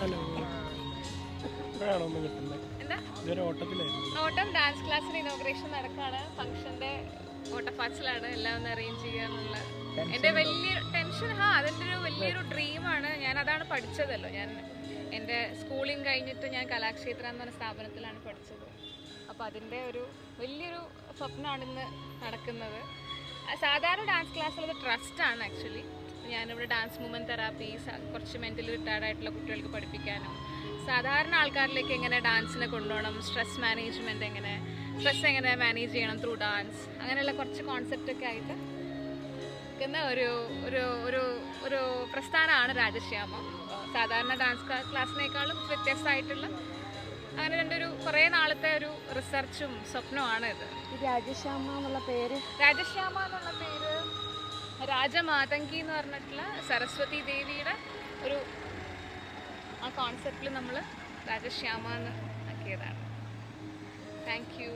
Hello. ഇപ്പോഴാണോ ഒന്ന് കിട്ടുന്നത് എന്താ? ഇതൊരു ഓട്ടത്തിലായിരുന്നു. ഓട്ടം ഡാൻസ് ക്ലാസ്സിന് ഇനോഗ്രേഷൻ നടക്കാണ്. ഫംഗ്ഷന്റെ ഓട്ടപ്പാച്ചിലാണ് എല്ലാം ഒന്ന് അറേഞ്ച് ചെയ്യാനുള്ള എന്റെ വലിയ ടെൻഷൻ ഹാ അതെന്റെ ഒരു വലിയൊരു ഡ്രീമാണ്. ഞാൻ അതാണ് പഠിച്ചതല്ലോ. ഞാൻ എന്റെ സ്കൂളിങ് കഴിഞ്ഞിട്ട് ഞാൻ കലാക്ഷേത്ര എന്ന് പറഞ്ഞ സ്ഥാപനത്തിലാണ് പഠിച്ചത്. അപ്പോൾ അതിന്റെ ഒരു വലിയൊരു സ്വപ്നമാണ് ഇന്ന് നടക്കുന്നത്. സാധാരണ ഡാൻസ് ക്ലാസ്സിലത് ട്രസ്റ്റാണ് ആക്ച്വലി. ഞാനിവിടെ ഡാൻസ് മൂവ്മെന്റ് തെറാപ്പി കുറച്ച് മെന്റലി റിട്ടയർഡ് ആയിട്ടുള്ള കുട്ടികൾക്ക് പഠിപ്പിക്കാനും സാധാരണ ആൾക്കാരിലേക്ക് എങ്ങനെ ഡാൻസിനെ കൊണ്ടുപോകണം സ്ട്രെസ് മാനേജ്മെന്റ് എങ്ങനെ സ്ട്രെസ് എങ്ങനെ മാനേജ് ചെയ്യണം ത്രൂ ഡാൻസ് അങ്ങനെയുള്ള കുറച്ച് കോൺസെപ്റ്റൊക്കെ ആയിട്ട് നിൽക്കുന്ന ഒരു ഒരു ഒരു ഒരു പ്രസ്ഥാനമാണ് രാജശ്യാമം. സാധാരണ ഡാൻസ് ക്ലാസ്സിനേക്കാളും വ്യത്യസ്തമായിട്ടുള്ള അങ്ങനെ രണ്ടൊരു ഒരു കുറേ നാളത്തെ ഒരു റിസർച്ചും സ്വപ്നമാണ് ഇത്. രാജശ്യാമ എന്നുള്ള പേര് രാജശ്യാമ എന്നുള്ള പേര് രാജമാതങ്കി എന്ന് പറഞ്ഞിട്ടുള്ള സരസ്വതി ദേവിയുടെ ഒരു ആ കോൺസെപ്റ്റിൽ നമ്മൾ രാജശ്യാമ എന്ന് ആക്കിയതാണ്. Thank you